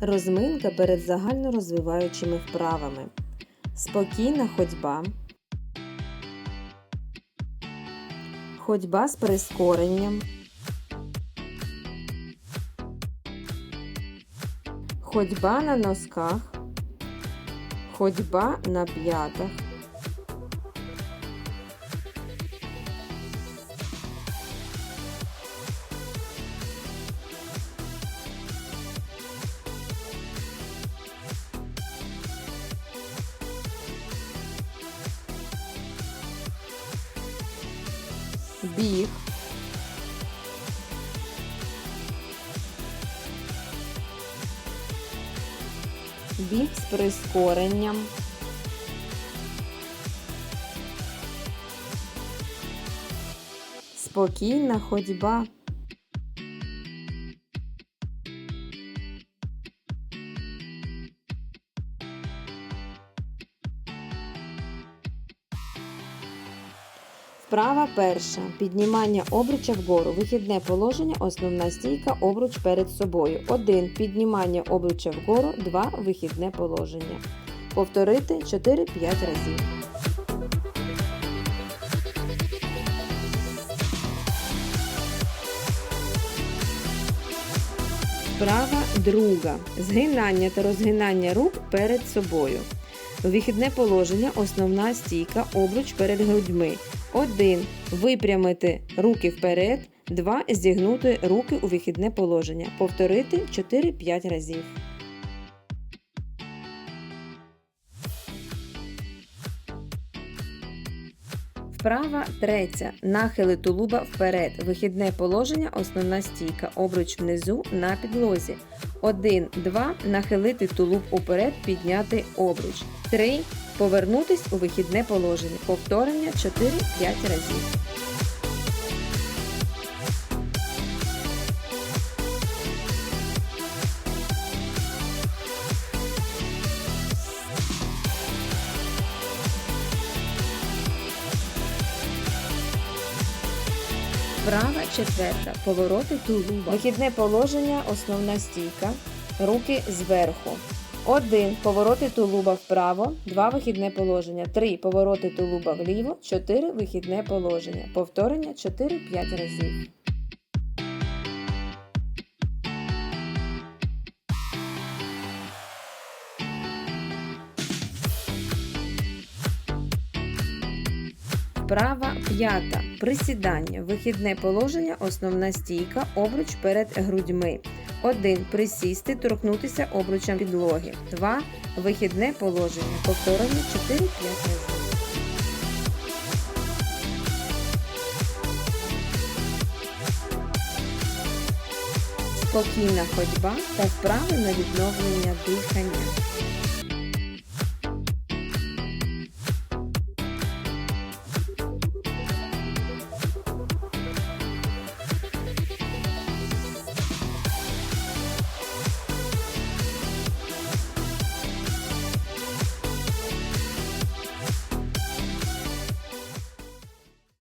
Розминка перед загальнорозвиваючими вправами. Спокійна ходьба. Ходьба з прискоренням. Ходьба на носках. Ходьба на п'ятах. Біг. Біг з прискоренням. Спокійна ходьба. Вправа перша. Піднімання обруча вгору. Вихідне положення, основна стійка, обруч перед собою. 1. Піднімання обруча вгору. 2. Вихідне положення. Повторити 4-5 разів. Вправа друга. Згинання та розгинання рук перед собою. Вихідне положення, основна стійка, обруч перед грудьми. 1. Випрямити руки вперед. 2. Зігнути руки у вихідне положення. Повторити 4-5 разів. Вправа третя. Нахили тулуба вперед. Вихідне положення, основна стійка. Обруч внизу на підлозі. 1, 2. Нахилити тулуб уперед, підняти обруч. 3. Повернутись у вихідне положення. Повторення 4-5 разів. Вправа четверта. Повороти тулуба. Вихідне положення, основна стійка. Руки зверху. 1. Повороти тулуба вправо. 2. Вихідне положення. 3. Повороти тулуба вліво. 4. Вихідне положення. Повторення 4-5 разів. Вправа п'ята. Присідання. Вихідне положення, основна стійка, обруч перед грудьми. 1. Присісти, торкнутися обручем підлоги. 2. Вихідне положення. Повторення 4-5 разів. Спокійна ходьба та вправи на відновлення дихання.